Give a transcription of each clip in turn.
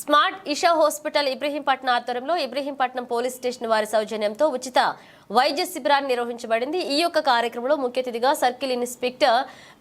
Smart Isha hospital Ibrahimpatnam ఆధ్వర్యంలో Ibrahimpatnam police station వారి సౌజన్యంతో ఉచిత వైద్య శిబిరాన్ని నిర్వహించబడింది. ఈ యొక్క కార్యక్రమంలో ముఖ్య అతిథిగా circle inspector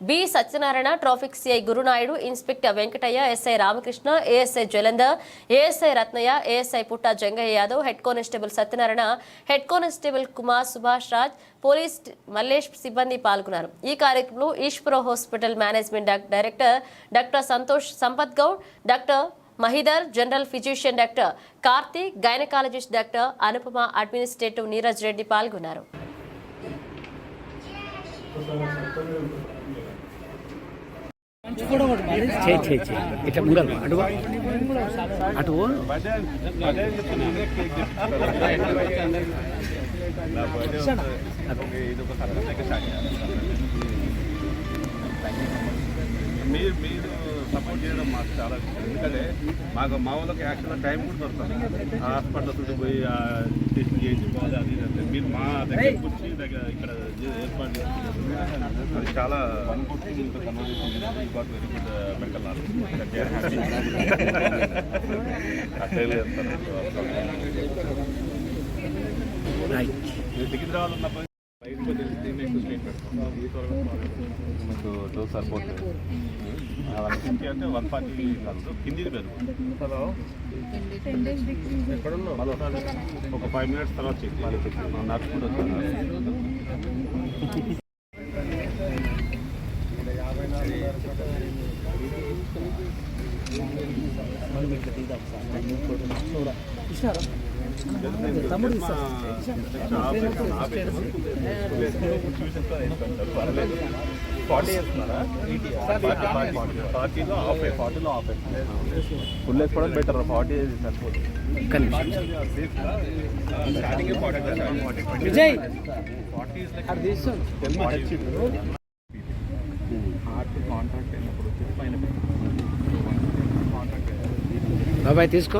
B Satyanarayana traffic CI Gurunaidu inspector Venkataiah SI Ramakrishna ASI Jalandhar ASI Ratnaiah ASI Putta Jangaiah Yadav head constable Satyanarayana head constable Kumar Subhash Raj police Mallesh సిబ్బంది పాల్గొన్నారు. ఈ కార్యక్రమంలో Eshwara hospital management director doctor Santosh Sampath Goud doctor Mahidhar general physician doctor Karthik gynaecologist doctor Anupama administrative Neeraj Reddy పాల్గొన్నారు. మీరు మీరు support చేయడం మాకు చాలా. ఎందుకంటే మాకు మా వాళ్ళకి యాక్చువల్గా టైం కూడా దొరుకుతుంది హాస్పిటల్ చుట్టూ పోయి ఆ టెస్ట్ చేయించుకోవాలి అది మీరు మా దగ్గర వచ్చి దగ్గర ఇక్కడ ఏర్పాటు అది చాలా మెడికల్ రైట్ సికింద్రాబాద్ ఉన్నప్పుడు బయటకు తెలిసి మీకు వన్ ఫిఫ్టీ అంటే వన్ ఫార్టీ కాదు. మళ్ళీ ఒకసారి ఒక ఫైవ్ మినిట్స్ తర్వాత చెక్ మనం నడుచుకుంటూ వస్తాను ఫార్టీలో ఆఫ్ ఫుల్ వేసుకోవడం బెటర్ ఫార్టీ సరిపోతుంది విజయ్ తీసుకో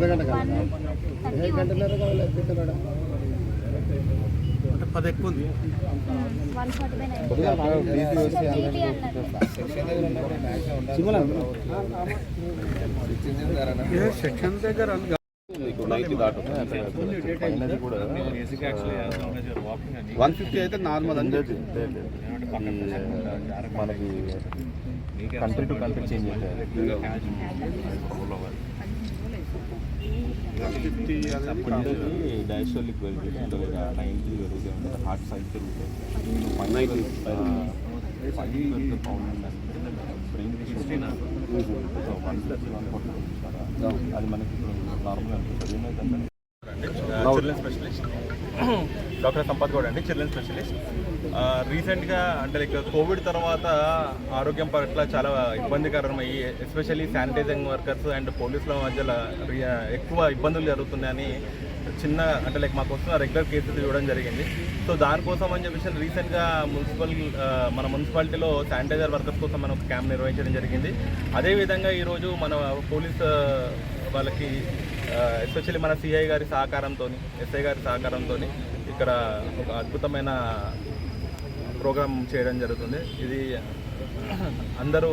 పైన కాంట్రాక్ట్ బాబాయ్ తీసుకో పది ఎక్కువ ఉంది వన్ ఫార్టీ బై సెక్షన్ దగ్గర వన్ ఫిఫ్టీ అయితే నార్మల్ అని చెప్పి మనకి country to country change diastolic పెరుగుతుంది అంటే నైన్టీ పెరుగుతుంది అంటే హార్ట్ సైజ్ పెరుగుతుంది అది మనకి నార్మల్ అనిపిస్తుంది. ఏమైందంటే children specialist doctor Sampath Goud అండి చిల్డ్రన్ స్పెషలిస్ట్. రీసెంట్గా అంటే లైక్ కోవిడ్ తర్వాత ఆరోగ్యం పట్ల చాలా ఇబ్బందికరమయ్యి ఎస్పెషల్లీ శానిటైజింగ్ వర్కర్స్ అండ్ పోలీసుల మధ్యలో ఎక్కువ ఇబ్బందులు జరుగుతున్నాయని చిన్న అంటే లైక్ మాకు వస్తున్న రెగ్యులర్ కేసెస్ చూడడం జరిగింది. సో దానికోసం అని చెప్పేసి రీసెంట్గా మున్సిపల్ మన మున్సిపాలిటీలో శానిటైజర్ వర్కర్స్ కోసం మనం ఒక క్యాంప్ నిర్వహించడం జరిగింది. అదేవిధంగా ఈరోజు మన పోలీస్ వాళ్ళకి ఎస్పెషల్లీ మన సిఐ గారి సహకారంతో ఎస్ఐ గారి సహకారంతో ఇక్కడ ఒక అద్భుతమైన ప్రోగ్రామ్ చేయడం జరుగుతుంది. ఇది అందరూ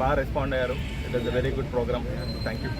బాగా రెస్పాండ్ అయ్యారు. It is a very good programme thank you